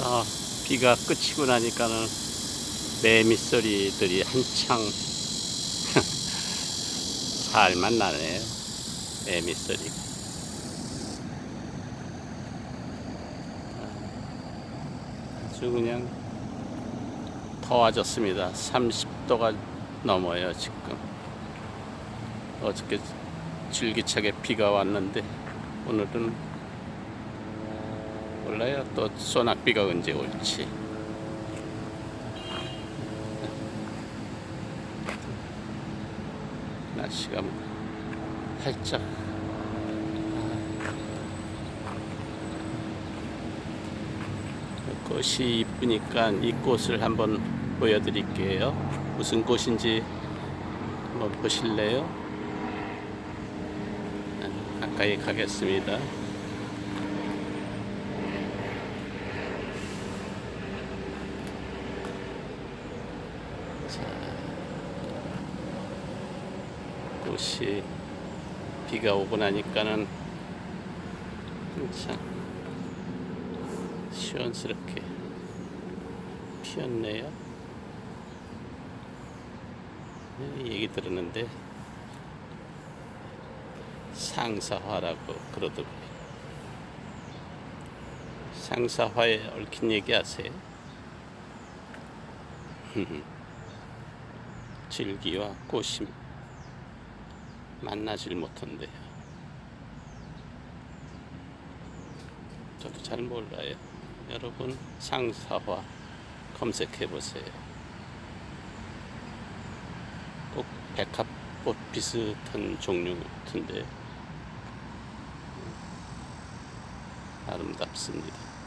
아, 비가 그치고 나니까는 매미 소리들이 한창 살만 나네요. 매미 소리. 아주 그냥 더워졌습니다. 30도가 넘어요 지금. 어저께 줄기차게 비가 왔는데 오늘은 몰라요. 또 소낙비가 언제 올지. 날씨가 살짝 아, 꽃이 이쁘니까 이 꽃을 한번 보여드릴게요. 무슨 꽃인지 한번 보실래요? 아, 가까이 가겠습니다. 자, 꽃이 비가 오고 나니까는 한참 시원스럽게 피었네요. 네, 얘기 들었는데 상사화라고 그러더라고요. 상사화에 얽힌 얘기 아세요? 질기와 꽃이 만나질 못한대요. 저도 잘 몰라요. 여러분 상사화 검색해 보세요. 꼭 백합꽃 비슷한 종류 같은데 아름답습니다.